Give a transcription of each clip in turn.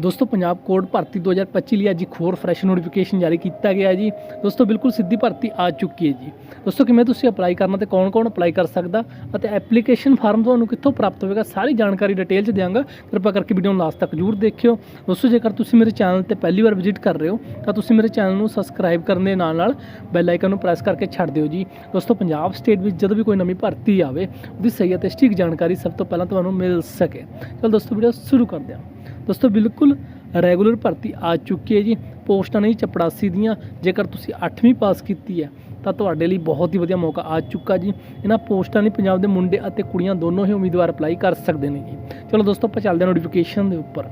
ਦੋਸਤੋ, ਪੰਜਾਬ ਕੋਡ ਭਰਤੀ 2025 ਲਈ ਅੱਜ ਇੱਕ ਹੋਰ ਫਰੈਸ਼ ਨੋਟੀਫਿਕੇਸ਼ਨ ਜਾਰੀ ਕੀਤਾ ਗਿਆ ਜੀ। ਦੋਸਤੋ, ਬਿਲਕੁਲ ਸਿੱਧੀ ਭਰਤੀ ਆ ਚੁੱਕੀ ਹੈ ਜੀ। ਦੋਸਤੋ, ਕਿਵੇਂ ਤੁਸੀਂ ਅਪਲਾਈ ਕਰਨਾ ਤੇ ਕੌਣ-ਕੌਣ ਅਪਲਾਈ ਕਰ ਸਕਦਾ ਅਤੇ ਐਪਲੀਕੇਸ਼ਨ ਫਾਰਮ ਤੁਹਾਨੂੰ ਕਿੱਥੋਂ ਪ੍ਰਾਪਤ ਹੋਵੇਗਾ ਸਾਰੀ ਜਾਣਕਾਰੀ ਡਿਟੇਲ ਚ ਦਿਆਂਗਾ। ਕਿਰਪਾ ਕਰਕੇ ਵੀਡੀਓ ਨੂੰ ਲਾਸਟ ਤੱਕ ਜਰੂਰ ਦੇਖਿਓ। ਦੋਸਤੋ, ਜੇਕਰ ਤੁਸੀਂ ਮੇਰੇ ਚੈਨਲ ਤੇ ਪਹਿਲੀ ਵਾਰ ਵਿਜ਼ਿਟ ਕਰ ਰਹੇ ਹੋ, ਤਾਂ ਤੁਸੀਂ ਮੇਰੇ ਚੈਨਲ ਨੂੰ ਸਬਸਕ੍ਰਾਈਬ ਕਰਨ ਦੇ ਨਾਲ ਨਾਲ ਬੈਲ ਆਈਕਨ ਨੂੰ ਪ੍ਰੈਸ ਕਰਕੇ ਛੱਡ ਦਿਓ ਜੀ। ਦੋਸਤੋ, ਪੰਜਾਬ ਸਟੇਟ ਵਿੱਚ ਜਦੋਂ ਵੀ ਕੋਈ ਨਵੀਂ ਭਰਤੀ ਆਵੇ, ਉਹਦੀ ਸਹੀ ਅਤੇ ਸਟੀਕ ਜਾਣਕਾਰੀ ਸਭ ਤੋਂ ਪਹਿਲਾਂ ਤੁਹਾਨੂੰ ਮਿਲ ਸਕੇ। ਚਲੋ ਦੋਸਤੋ ਵੀਡੀਓ ਸ਼ੁਰੂ ਕਰਦੇ ਹਾਂ। ਦੋਸਤੋ, ਬਿਲਕੁਲ ਰੈਗੂਲਰ ਭਰਤੀ ਆ ਚੁੱਕੀ ਹੈ ਜੀ। ਪੋਸਟਾਂ ਨਹੀਂ ਚਪੜਾਸੀ ਦੀਆਂ, ਜੇਕਰ ਤੁਸੀਂ 8ਵੀਂ ਪਾਸ ਕੀਤੀ ਹੈ, ਤਾਂ ਤੁਹਾਡੇ ਲਈ ਬਹੁਤ ਹੀ ਵਧੀਆ ਮੌਕਾ ਆ ਚੁੱਕਾ ਜੀ। ਇਹਨਾਂ ਪੋਸਟਾਂ ਲਈ ਪੰਜਾਬ ਦੇ ਮੁੰਡੇ ਅਤੇ ਕੁੜੀਆਂ ਦੋਨੋਂ ਹੀ ਉਮੀਦਵਾਰ ਅਪਲਾਈ ਕਰ ਸਕਦੇ ਨੇ ਜੀ। ਚਲੋ ਦੋਸਤੋ, ਆਪਾਂ ਚੱਲਦੇ ਹਾਂ ਨੋਟੀਫਿਕੇਸ਼ਨ ਦੇ ਉੱਪਰ।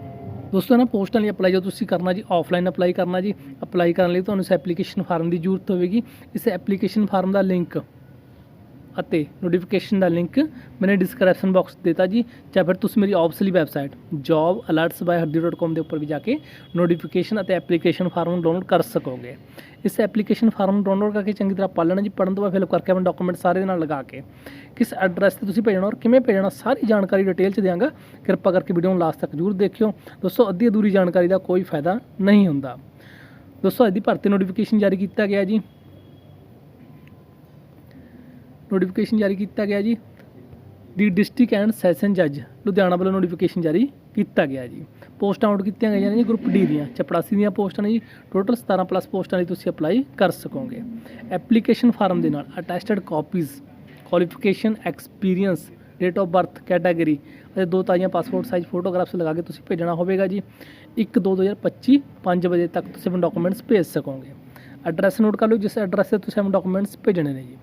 ਦੋਸਤੋ, ਇਹਨਾਂ ਪੋਸਟਾਂ ਲਈ ਅਪਲਾਈ ਜੋ ਤੁਸੀਂ ਕਰਨਾ ਜੀ ਆਫਲਾਈਨ ਅਪਲਾਈ ਕਰਨਾ ਜੀ। ਅਪਲਾਈ ਕਰਨ ਲਈ ਤੁਹਾਨੂੰ ਇਸ ਐਪਲੀਕੇਸ਼ਨ ਫਾਰਮ ਦੀ ਜ਼ਰੂਰਤ ਹੋਵੇਗੀ। ਇਸ ਐਪਲੀਕੇਸ਼ਨ ਫਾਰਮ ਦਾ ਲਿੰਕ ਅਤੇ ਨੋਟੀਫਿਕੇਸ਼ਨ ਦਾ ਲਿੰਕ ਮੈਨੇ ਡਿਸਕ੍ਰਿਪਸ਼ਨ ਬਾਕਸ ਦਿੱਤਾ ਜੀ, ਜਾਂ ਫਿਰ ਤੁਸੀਂ ਮੇਰੀ ਆਫਸਲੀ ਵੈਬਸਾਈਟ jobalertsbyhardi.com ਦੇ ਉੱਪਰ ਵੀ ਜਾ ਕੇ ਨੋਟੀਫਿਕੇਸ਼ਨ ਅਤੇ ਐਪਲੀਕੇਸ਼ਨ ਫਾਰਮ ਨੂੰ ਡਾਊਨਲੋਡ ਕਰ ਸਕੋਗੇ। ਇਸ ਐਪਲੀਕੇਸ਼ਨ ਫਾਰਮ ਨੂੰ ਡਾਊਨਲੋਡ ਕਰਕੇ ਚੰਗੀ ਤਰ੍ਹਾਂ ਪੜ੍ਹ ਲੈਣਾ ਜੀ, ਪੜ੍ਹਨ ਤੋਂ ਬਾਅਦ ਫਿਲਅਪ ਕਰਕੇ ਆਪਣੇ ਡਾਕੂਮੈਂਟ ਸਾਰੇ ਦੇ ਨਾਲ ਲਗਾ ਕੇ। ਕਿਸ ਐਡਰੈਸ ਤੇ ਤੁਸੀਂ ਭੇਜਣਾ ਔਰ ਕਿਵੇਂ ਭੇਜਣਾ, ਸਾਰੀ ਜਾਣਕਾਰੀ ਡਿਟੇਲ ਚ ਦਿਆਂਗਾ। ਕਿਰਪਾ ਕਰਕੇ ਵੀਡੀਓ ਨੂੰ ਲਾਸਟ ਤੱਕ ਜ਼ਰੂਰ ਦੇਖਿਓ। ਦੋਸਤੋ, ਅੱਧੀ ਅਧੂਰੀ ਜਾਣਕਾਰੀ ਦਾ ਕੋਈ ਫਾਇਦਾ ਨਹੀਂ ਹੁੰਦਾ। ਦੋਸਤੋ, ਅੱਜ ਦੀ ਭਰਤੀ ਨੋਟੀਫਿਕੇਸ਼ਨ ਜਾਰੀ ਕੀਤਾ ਗਿਆ ਜੀ। ਨੋਟੀਫਿਕੇਸ਼ਨ ਜਾਰੀ ਕੀਤਾ ਗਿਆ ਜੀ। ਦੀ ਡਿਸਟ੍ਰਿਕਟ ਐਂਡ ਸੈਸ਼ਨ ਜੱਜ ਲੁਧਿਆਣਾ ਵੱਲੋਂ ਨੋਟੀਫਿਕੇਸ਼ਨ ਜਾਰੀ ਕੀਤਾ ਗਿਆ ਜੀ। ਪੋਸਟਾਂ ਆਊਟ ਕੀਤੀਆਂ ਗਈਆਂ ਨੇ ਜੀ ਗਰੁੱਪ ਡੀ ਦੀਆਂ, ਚਪੜਾਸੀ ਦੀਆਂ ਪੋਸਟਾਂ ਨੇ ਜੀ। ਟੋਟਲ 17 ਪਲੱਸ ਪੋਸਟਾਂ ਲਈ ਤੁਸੀਂ ਅਪਲਾਈ ਕਰ ਸਕੋਗੇ। ਐਪਲੀਕੇਸ਼ਨ ਫਾਰਮ ਦੇ ਨਾਲ attested copies qualification experience date of birth category ਅਤੇ ਦੋ ਤਾਜ਼ੀਆਂ ਪਾਸਪੋਰਟ ਸਾਈਜ਼ ਫੋਟੋਗ੍ਰਾਫਸ ਲਗਾ ਕੇ ਤੁਸੀਂ ਭੇਜਣਾ ਹੋਵੇਗਾ ਜੀ। 1 2 2025 5 ਵਜੇ ਤੱਕ ਤੁਸੀਂ ਆਪਣੇ ਡਾਕੂਮੈਂਟਸ ਭੇਜ ਸਕੋਗੇ। ਐਡਰੈਸ ਨੋਟ ਕਰ ਲਓ, ਜਿਸ ਐਡਰੈਸ ਤੇ ਤੁਸੀਂ ਆਪਣੇ ਡਾਕੂਮੈਂਟਸ ਭੇਜਣੇ ਨੇ ਜੀ।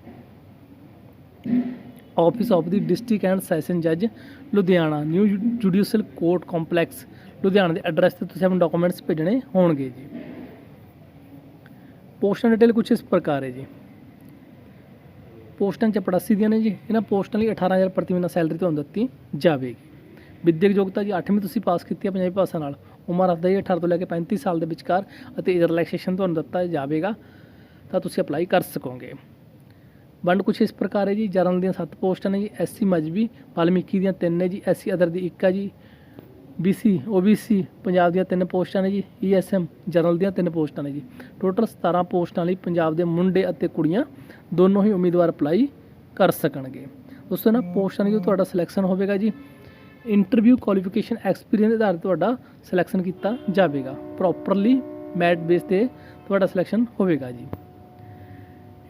Office of the district and session ਜੱਜ Ludhiana new judicial court complex Ludhiana ਦੇ ਐਡਰੈਸ ਤੇ ਤੁਸੀਂ ਆਪਣੇ ਡਾਕੂਮੈਂਟਸ ਭੇਜਣੇ ਹੋਣਗੇ ਜੀ। ਪੋਸਟਾਂ ਡਿਟੇਲ ਕੁਝ ਇਸ ਪ੍ਰਕਾਰ ਹੈ ਜੀ। ਪੋਸਟਾਂ ਚਪੜਾਸੀ ਦੀਆਂ ਨੇ ਜੀ। ਇਹਨਾਂ ਪੋਸਟਾਂ ਲਈ 18000 ਪ੍ਰਤੀ ਮਹੀਨਾ ਸੈਲਰੀ ਤੁਹਾਨੂੰ ਦਿੱਤੀ ਜਾਵੇਗੀ। ਵਿਦਿਅਕ ਯੋਗਤਾ ਜੀ 8ਵੀਂ ਤੁਸੀਂ ਪਾਸ ਕੀਤੀ ਹੈ ਪੰਜਾਬੀ ਭਾਸ਼ਾ ਨਾਲ। ਉਮਰ ਅਫਦਾ ਜੀ 18 ਤੋਂ ਲੈ ਕੇ 35 ਸਾਲ ਦੇ ਵਿਚਕਾਰ ਅਤੇ ਏਜ ਰਿਲੈਕਸੇਸ਼ਨ ਤੁਹਾਨੂੰ ਦਿੱਤਾ ਜਾਵੇਗਾ। ਤਾਂ ਤੁਸੀਂ ਅਪਲਾਈ ਕਰ ਸਕੋਗੇ। ਵੰਡ ਕੁਛ ਇਸ ਪ੍ਰਕਾਰ ਹੈ ਜੀ ਜਰਨਲ ਦੀਆਂ 7 ਪੋਸਟਾਂ ਨੇ ਜੀ ਐਸਸੀ ਮਜਬੀ, ਵਾਲਮੀਕੀ ਦੀਆਂ 3 ਨੇ ਜੀ ਐਸਸੀ ਅਦਰ ਦੀ 1 ਹੈ ਜੀ ਬੀਸੀ ਓਬੀਸੀ ਪੰਜਾਬ ਦੀਆਂ 3 ਪੋਸਟਾਂ ਨੇ ਜੀ ਈਐਸਐਮ ਜਰਨਲ ਦੀਆਂ 3 ਪੋਸਟਾਂ ਨੇ ਜੀ। ਟੋਟਲ 17 ਪੋਸਟਾਂ ਲਈ ਪੰਜਾਬ ਦੇ ਮੁੰਡੇ ਅਤੇ ਕੁੜੀਆਂ ਦੋਨੋਂ ਹੀ ਉਮੀਦਵਾਰ ਅਪਲਾਈ ਕਰ ਸਕਣਗੇ। ਦੋਸਤੋ ਨਾ ਪੋਸਟਾਂ ਲਈ ਜੋ ਤੁਹਾਡਾ ਸਿਲੈਕਸ਼ਨ ਹੋਵੇਗਾ ਜੀ ਇੰਟਰਵਿਊ ਕੁਆਲੀਫਿਕੇਸ਼ਨ ਐਕਸਪੀਰੀਅੰਸ ਦੇ ਆਧਾਰ ਤੇ ਤੁਹਾਡਾ ਸਿਲੈਕਸ਼ਨ ਕੀਤਾ ਜਾਵੇਗਾ। ਪ੍ਰੋਪਰਲੀ ਮੈਟ ਬੇਸ ਤੇ ਤੁਹਾਡਾ ਸਿਲੈਕਸ਼ਨ ਹੋਵੇਗਾ ਜੀ।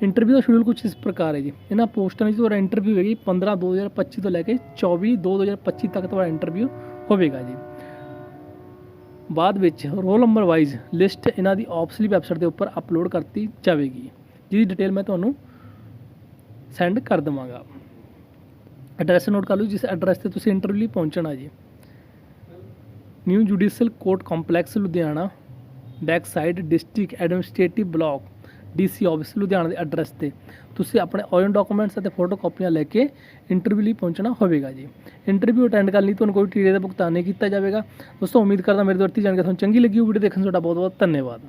ਇੰਟਰਵਿਊ ਦਾ ਸ਼ਡਿਊਲ ਕੁਝ ਇਸ ਪ੍ਰਕਾਰ ਹੈ ਜੀ। ਇਹਨਾਂ ਪੋਸਟਾਂ ਵਿੱਚ ਤੁਹਾਡਾ ਇੰਟਰਵਿਊ ਹੈਗੀ 15 2025 ਤੋਂ ਲੈ ਕੇ 24 2 2025 ਤੱਕ ਤੁਹਾਡਾ ਇੰਟਰਵਿਊ ਹੋਵੇਗਾ ਜੀ। ਬਾਅਦ ਵਿੱਚ ਰੋਲ ਨੰਬਰ ਵਾਈਜ਼ ਲਿਸਟ ਇਹਨਾਂ ਦੀ ਆਫਸਲੀ ਵੈਬਸਾਈਟ ਦੇ ਉੱਪਰ ਅਪਲੋਡ ਕਰਤੀ ਜਾਵੇਗੀ। ਜਿਹਦੀ ਡਿਟੇਲ ਮੈਂ ਤੁਹਾਨੂੰ ਸੈਂਡ ਕਰ ਦਵਾਂਗਾ। ਐਡਰੈਸ ਨੋਟ ਕਰ ਲਓ ਜਿਸ ਐਡਰੈਸ ਤੇ ਤੁਸੀਂ ਇੰਟਰਵਿਊ ਲਈ ਪਹੁੰਚਣਾ ਜੀ। New judicial court complex Ludhiana, back side district administrative block. DC office Ludhiana ਦੇ ਐਡਰੈਸ ਤੇ। ਤੁਸੀਂ ਆਪਣੇ ਔਰੀਜਨਲ ਡਾਕੂਮੈਂਟਸ ਅਤੇ ਫੋਟੋ ਕਾਪੀਆਂ ਲੈ ਕੇ ਇੰਟਰਵਿਊ ਲਈ ਪਹੁੰਚਣਾ ਹੋਵੇਗਾ ਜੀ। ਇੰਟਰਵਿਊ ਅਟੈਂਡ ਕਰਨ ਲਈ ਤੁਹਾਨੂੰ ਕੋਈ ਟੀੜੇ ਦਾ ਭੁਗਤਾਨ ਨਹੀਂ ਕੀਤਾ ਜਾਵੇਗਾ। ਦੋਸਤੋ, ਉਮੀਦ ਕਰਦਾ ਮੇਰੇ ਦੁਆਰਾ ਦਿੱਤੀ ਜਾਣਕਾਰੀ ਤੁਹਾਨੂੰ ਚੰਗੀ ਲੱਗੀ ਹੋ ਵੀਡੀਓ ਦੇਖਣ ਦਾ ਤੁਹਾਡਾ ਬਹੁਤ ਬਹੁਤ ਧੰਨਵਾਦ।